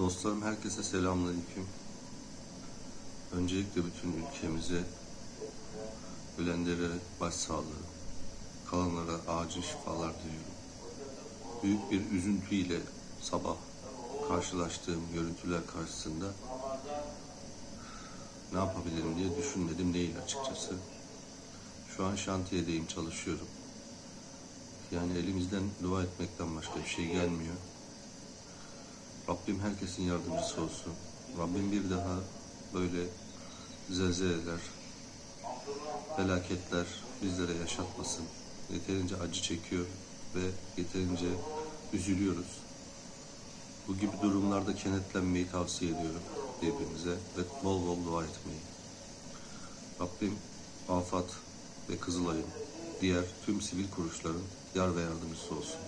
Dostlarım herkese selamünaleyküm. Öncelikle bütün ülkemize ölenlere başsağlığı, kalanlara acil şifalar diliyorum. Büyük bir üzüntüyle sabah karşılaştığım görüntüler karşısında ne yapabilirim diye düşünmedim değil açıkçası. Şu an şantiyedeyim, çalışıyorum. Yani elimizden dua etmekten başka bir şey gelmiyor. Rabbim herkesin yardımcısı olsun. Rabbim bir daha böyle zelzeleler, felaketler bizlere yaşatmasın. Yeterince acı çekiyor ve yeterince üzülüyoruz. Bu gibi durumlarda kenetlenmeyi tavsiye ediyorum birbirimize ve bol bol dua etmeyi. Rabbim Afat ve Kızılay'ın diğer tüm sivil kuruluşların yar ve yardımcısı olsun.